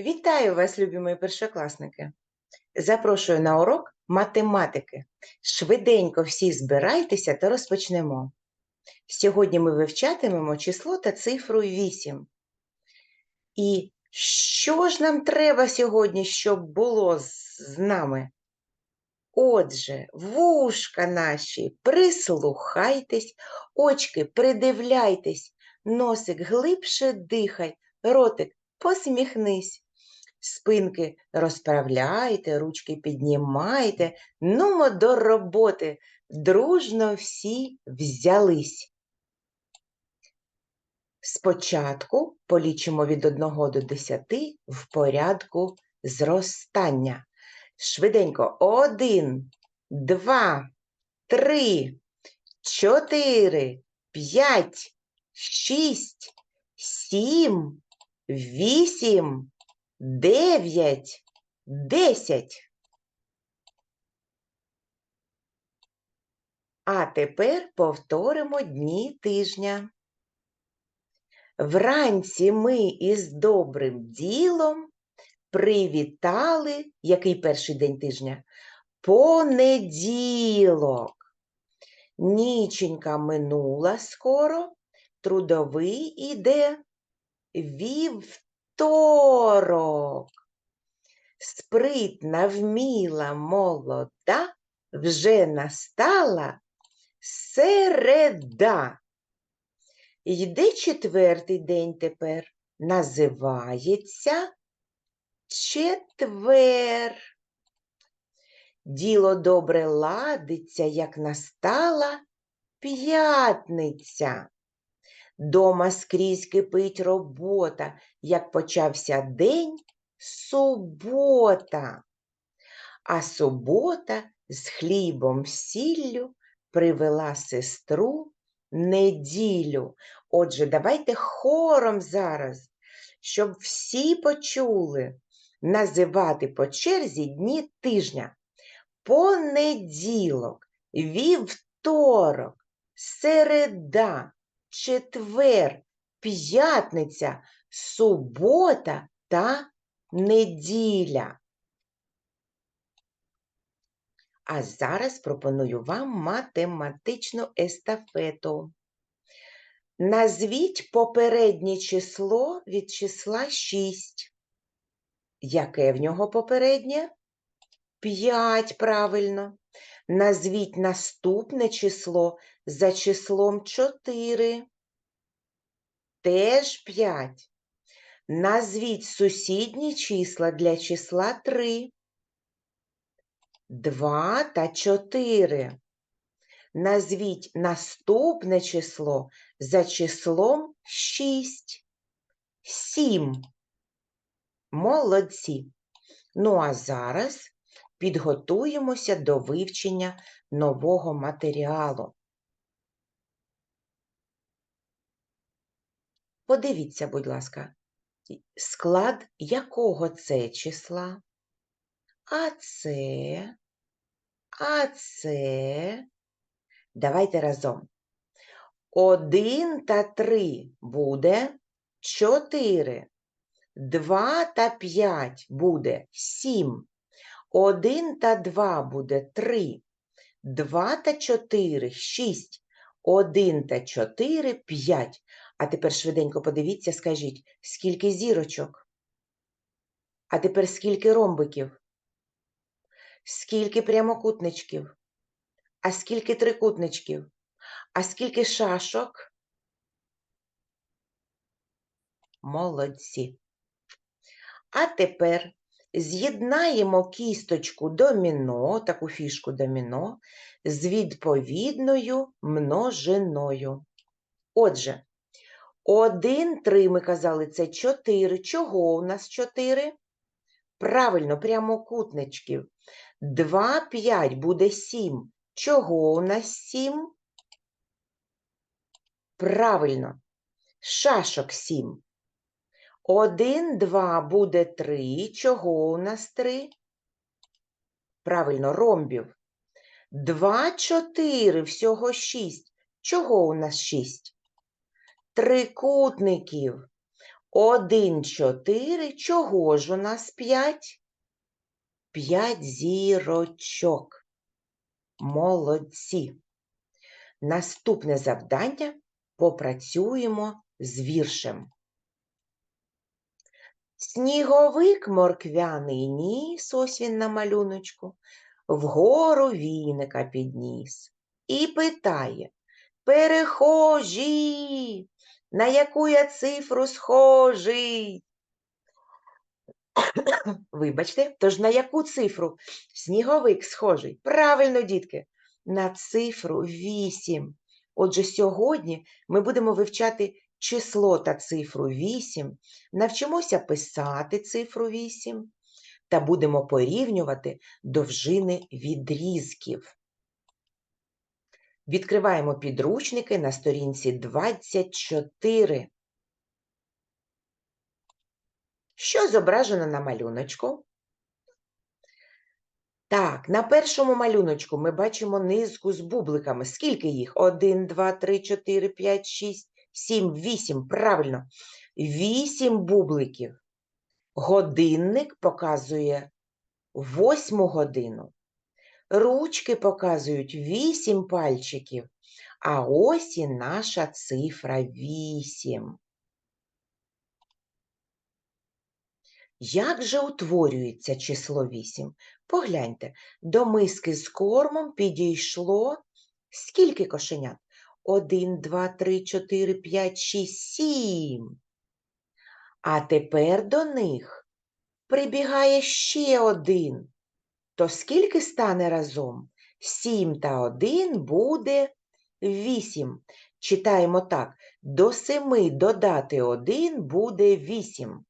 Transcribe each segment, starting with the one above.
Вітаю вас, любі мої першокласники! Запрошую на урок математики. Швиденько всі збирайтеся та розпочнемо. Сьогодні ми вивчатимемо число та цифру 8. І що ж нам треба сьогодні, щоб було з нами? Отже, вушка наші, прислухайтесь, очки придивляйтесь, носик глибше дихай, ротик посміхнись. Спинки розправляйте, ручки піднімайте, нумо до роботи, дружно всі взялись. Спочатку полічимо від 1 до 10 в порядку зростання. Швиденько. Один, два, три, чотири, п'ять, шість, сім, вісім, дев'ять, десять. А тепер повторимо дні тижня. Вранці ми із добрим ділом привітали який перший день тижня? Понеділок. Ніченька минула скоро, трудовий іде вівторок. Спритна, вміла, молода, вже настала середа. Йде четвертий день тепер, називається четвер. Діло добре ладиться, як настала п'ятниця. Дома скрізь кипить робота, як почався день субота. А субота з хлібом сіллю привела сестру неділю. Отже, давайте хором зараз, щоб всі почули називати по черзі дні тижня. Понеділок, вівторок, середа, четвер, п'ятниця, субота та неділя. А зараз пропоную вам математичну естафету. Назвіть попереднє число від числа 6. Яке в нього попереднє? 5, правильно. Назвіть наступне число за числом 4. Теж 5. Назвіть сусідні числа для числа 3. 2 та 4. Назвіть наступне число за числом 6. 7. Молодці. Ну а зараз підготуємося до вивчення нового матеріалу. Подивіться, будь ласка, склад якого це числа? А це, а це. Давайте разом. Один та три буде чотири. Два та п'ять буде сім. Один та два буде три. Два та чотири шість. Один та чотири п'ять. А тепер швиденько подивіться, скажіть, скільки зірочок? А тепер скільки ромбиків? Скільки прямокутничків? А скільки трикутничків? А скільки шашок? Молодці. А тепер з'єднаємо кісточку доміно, таку фішку доміно, з відповідною множиною. Отже, 1, 3, ми казали, це 4. Чого у нас 4? Правильно, прямокутничків. 2, 5 буде 7. Чого у нас 7? Правильно, шашок 7. 1, 2 буде 3. Чого у нас 3? Правильно, ромбів. 2, 4, всього 6. Чого у нас 6? Трикутників. Один, чотири. Чого ж у нас п'ять? П'ять зірочок. Молодці. Наступне завдання попрацюємо з віршем. Сніговик морквяний ніс, ось він на малюночку, вгору віника підніс і питає Перехожі, на яку я цифру схожий? Вибачте, тож на яку цифру сніговик схожий? Правильно, дітки, на цифру 8. Отже, сьогодні ми будемо вивчати число та цифру 8, навчимося писати цифру 8 та будемо порівнювати довжини відрізків. Відкриваємо підручники на сторінці 24. Що зображено на малюночку? Так, на першому малюночку ми бачимо низку з бубликами. Скільки їх? 1, 2, 3, 4, 5, 6, 7, 8. Правильно. 8 бубликів. Годинник показує 8 годину. Ручки показують 8 пальчиків. А ось і наша цифра 8. Як же утворюється число 8? Погляньте, до миски з кормом підійшло скільки кошенят? 1, 2, 3, 4, 5, 6, 7. А тепер до них прибігає ще один. То скільки стане разом? 7 та 1 буде 8. Читаємо так. До 7 додати 1 буде 8.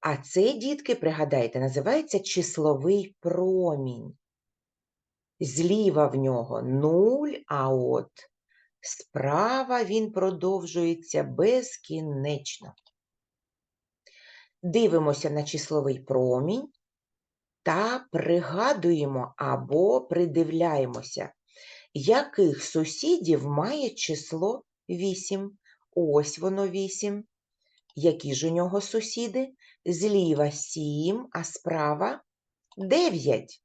А це, дітки, пригадайте, називається числовий промінь. Зліва в нього 0, а от справа він продовжується безкінечно. Дивимося на числовий промінь та пригадуємо або придивляємося, яких сусідів має число 8. Ось воно 8. Які ж у нього сусіди? Зліва 7, а справа 9.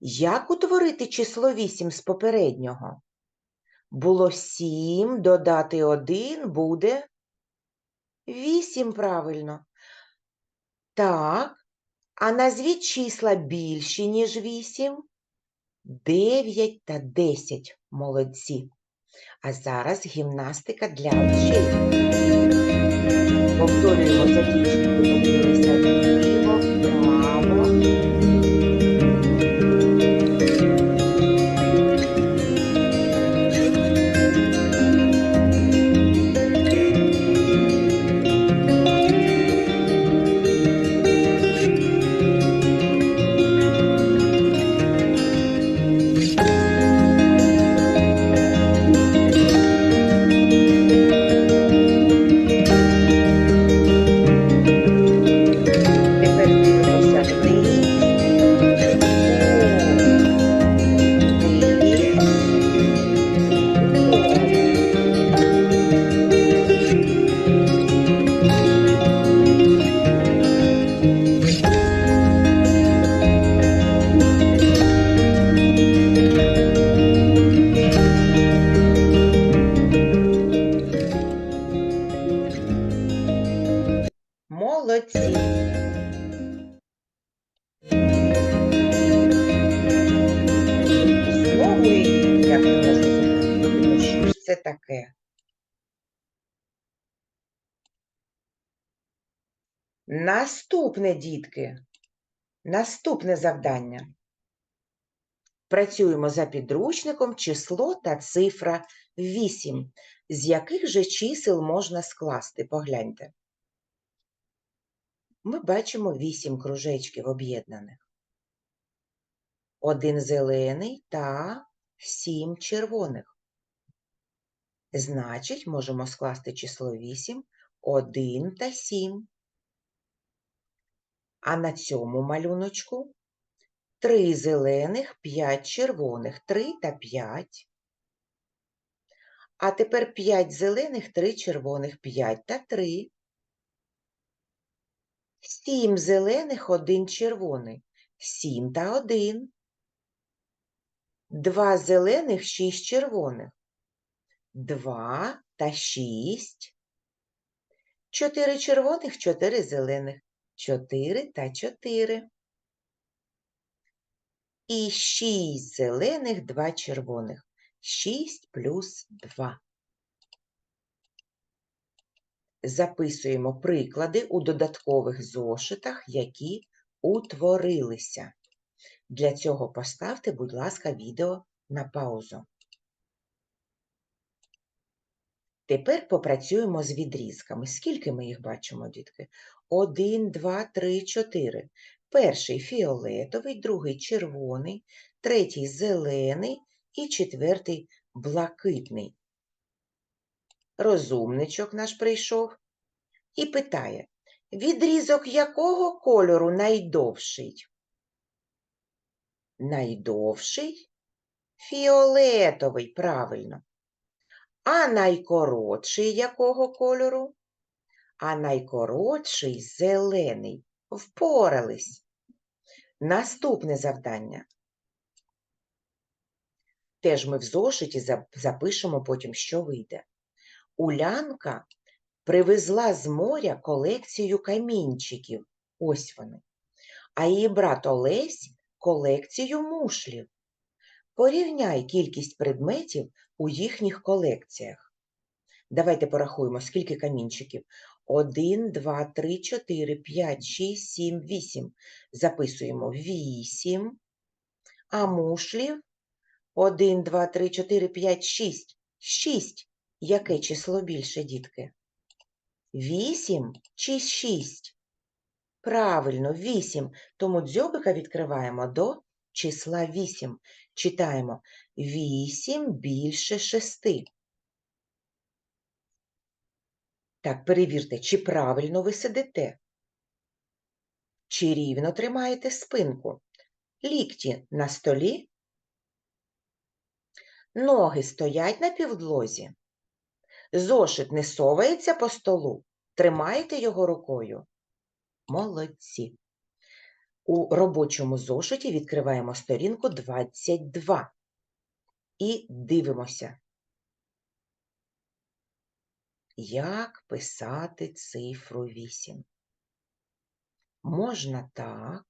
Як утворити число 8 з попереднього? Було 7, додати 1 буде 8, правильно. Так, а назвіть числа більші, ніж 8? 9 та 10. Молодці. А зараз гімнастика для очей. Повторюємо закінчення, подивилися Молодці. Знову її я не можу зрозуміти, що ж це таке? Наступне, дітки, наступне завдання. Працюємо за підручником число та цифра 8. З яких же чисел можна скласти? Погляньте. Ми бачимо 8 кружечків об'єднаних. Один зелений та 7 червоних. Значить, можемо скласти число 8, 1 та 7. А на цьому малюночку 3 зелених, 5 червоних, 3 та 5. А тепер 5 зелених, 3 червоних, 5 та 3. 7 зелених, 1 червоний, 7 та 1. 2 зелених, 6 червоних, 2 та 6. 4 червоних, 4 зелених, 4 та 4. І 6 зелених, 2 червоних. 6 плюс 2. Записуємо приклади у додаткових зошитах, які утворилися. Для цього поставте, будь ласка, відео на паузу. Тепер попрацюємо з відрізками. Скільки ми їх бачимо, дітки? Один, два, три, чотири. Перший фіолетовий, другий червоний, третій зелений і четвертий блакитний. Розумничок наш прийшов і питає, відрізок якого кольору найдовший? Найдовший фіолетовий, правильно. А найкоротший якого кольору? А найкоротший зелений. Впорались. Наступне завдання. Теж ми в зошиті запишемо потім, що вийде. Улянка привезла з моря колекцію камінчиків. Ось вони. А її брат Олесь колекцію мушлів. Порівняй кількість предметів у їхніх колекціях. Давайте порахуємо, скільки камінчиків. 1, 2, 3, 4, 5, 6, 7, 8. Записуємо 8. А мушлів 1, 2, 3, 4, 5, 6. 6. Яке число більше, дітки? 8 чи 6? Правильно, 8. Тому дзьобика відкриваємо до числа 8. Читаємо 8 більше 6. Так, перевірте, чи правильно ви сидите, чи рівно тримаєте спинку. Лікті на столі, ноги стоять на півдлозі, зошит не совається по столу, тримаєте його рукою. Молодці. У робочому зошиті відкриваємо сторінку 22 і дивимося, як писати цифру 8. Можна так,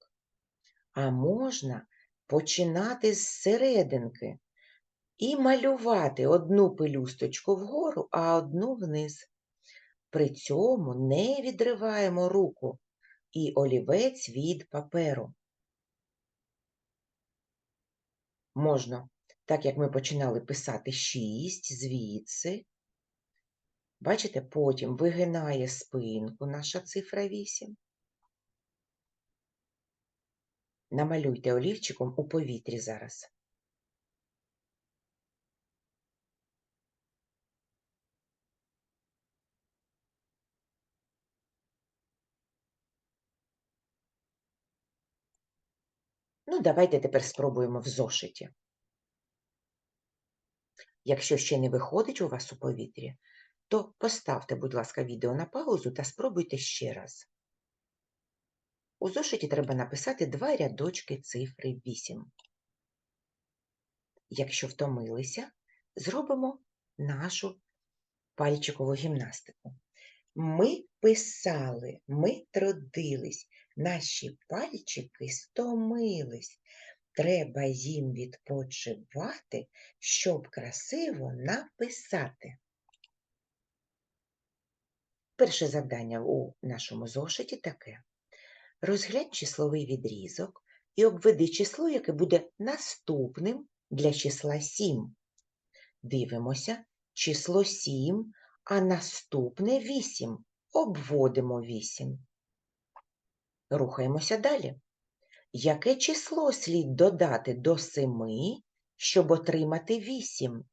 а можна починати з серединки і малювати одну пелюсточку вгору, а одну вниз. При цьому не відриваємо руку і олівець від паперу. Можна, так як ми починали писати 6 звідси, бачите, потім вигинає спинку наша цифра 8. Намалюйте олівчиком у повітрі зараз. Ну, давайте тепер спробуємо в зошиті. Якщо ще не виходить у вас у повітрі, то поставте, будь ласка, відео на паузу та спробуйте ще раз. У зошиті треба написати два рядочки цифри 8. Якщо втомилися, зробимо нашу пальчикову гімнастику. Ми писали, ми трудились, наші пальчики стомились. Треба їм відпочивати, щоб красиво написати. Перше завдання у нашому зошиті таке. Розглянь числовий відрізок і обведи число, яке буде наступним для числа 7. Дивимося, число 7, а наступне 8. Обводимо 8. Рухаємося далі. Яке число слід додати до 7, щоб отримати 8?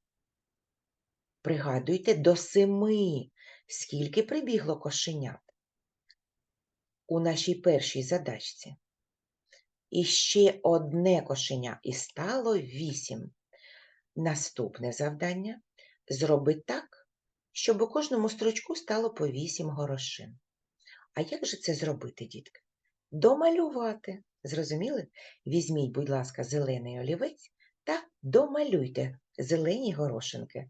Пригадуйте, до 7. Скільки прибігло кошенят? У нашій першій задачці. І ще одне кошеня, і стало 8. Наступне завдання зроби так, щоб у кожному стручку стало по 8 горошин. А як же це зробити, дітки? Домалювати. Зрозуміли? Візьміть, будь ласка, зелений олівець та домалюйте зелені горошинки.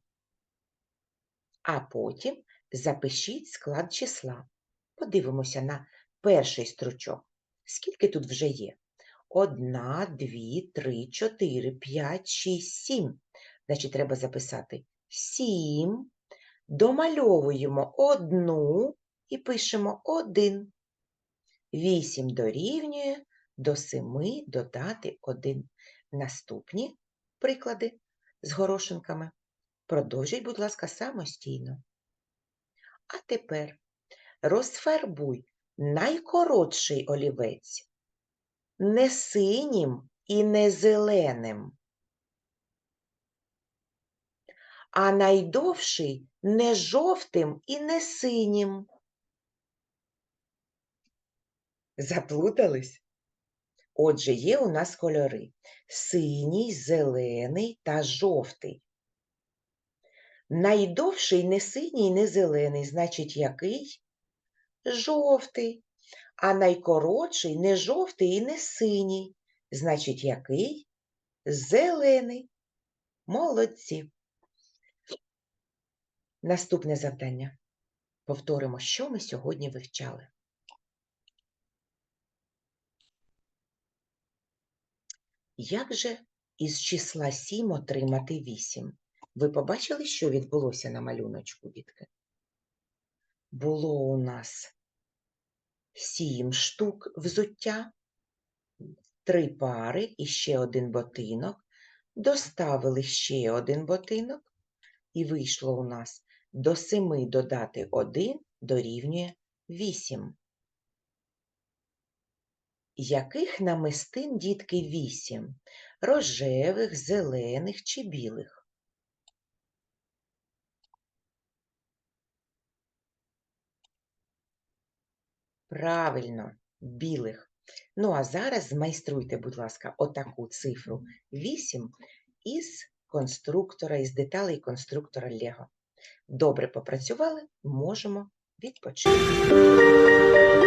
А потім запишіть склад числа. Подивимося на перший стручок. Скільки тут вже є? Одна, дві, три, чотири, п'ять, шість, сім. Значить, треба записати сім. Домальовуємо одну і пишемо один. Вісім дорівнює до семи додати один. Наступні приклади з горошинками. Продовжіть, будь ласка, самостійно. А тепер розфарбуй найкоротший олівець не синім і не зеленим, а найдовший не жовтим і не синім. Заплутались? Отже, є у нас кольори синій, зелений та жовтий. Найдовший не синій, не зелений, значить який? Жовтий. А найкоротший не жовтий і не синій, значить який? Зелений. Молодці. Наступне завдання. Повторимо, що ми сьогодні вивчали. Як же із числа 7 отримати 8? Ви побачили, що відбулося на малюночку, дітки? Було у нас 7 штук взуття, три пари і ще один ботинок. Доставили ще один ботинок, і вийшло у нас до 7 додати 1 дорівнює 8. Яких намистин, дітки, 8? Рожевих, зелених чи білих? Правильно, білих. Ну, а зараз змайструйте, будь ласка, отаку цифру 8 із конструктора, із деталей конструктора Лего. Добре попрацювали, можемо відпочити.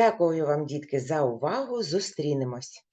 Дякую вам, дітки, за увагу. Зустрінемось.